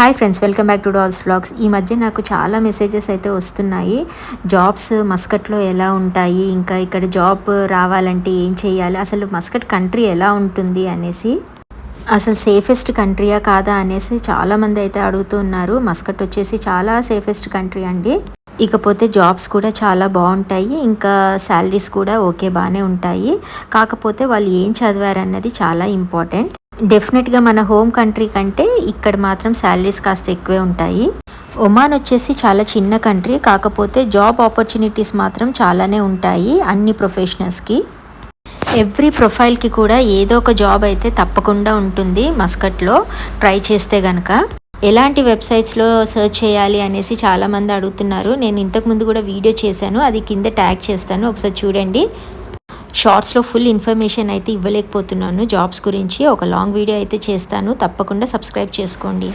Hi friends welcome back to dolls vlogs. ఈ మధ్య నాకు చాలా మెసేజెస్ అయితే వస్తున్నాయి. జాబ్స్ మస్కట్లో ఎలా ఉంటాయి ఇంకా ఇక్కడ జాబ్ రావాలంటే ఏం చేయాలి అసలు మస్కట్ కంట్రీ ఎలా ఉంటుంది అనేసి. అసలు సేఫెస్ట్ కంట్రీయా కాదా అనేసి చాలామంది అయితే అడుగుతున్నారు మస్కట్ వచ్చేసి చాలా సేఫెస్ట్ కంట్రీ అండి. ఇకపోతే జాబ్స్ కూడా చాలా బాగుంటాయి ఇంకా శాలరీస్ కూడా ఓకే బాగానే ఉంటాయి. కాకపోతే వాళ్ళు ఏం చదివారన్నది చాలా ఇంపార్టెంట్. డెఫినెట్గా మన హోమ్ కంట్రీ కంటే ఇక్కడ మాత్రం శాలరీస్ కాస్త ఎక్కువే ఉంటాయి. ఒమాన్ వచ్చేసి చాలా చిన్న కంట్రీ కాకపోతే జాబ్ ఆపర్చునిటీస్ మాత్రం చాలానే ఉంటాయి అన్ని ప్రొఫెషనల్స్కి. ఎవ్రీ ప్రొఫైల్కి కూడా ఏదో ఒక జాబ్ అయితే తప్పకుండా ఉంటుంది మస్కట్లో. ట్రై చేస్తే గనక. ఎలాంటి వెబ్సైట్స్లో సెర్చ్ చేయాలి అనేసి చాలామంది అడుగుతున్నారు. నేను ఇంతకుముందు కూడా వీడియో చేశాను. అది కింద ట్యాగ్ చేస్తాను. ఒకసారి చూడండి. షార్ట్స్లో ఫుల్ ఇన్ఫర్మేషన్ అయితే ఇవ్వలేకపోతున్నాను. జాబ్స్ గురించి ఒక లాంగ్ వీడియో అయితే చేస్తాను. తప్పకుండా సబ్స్క్రైబ్ చేసుకోండి.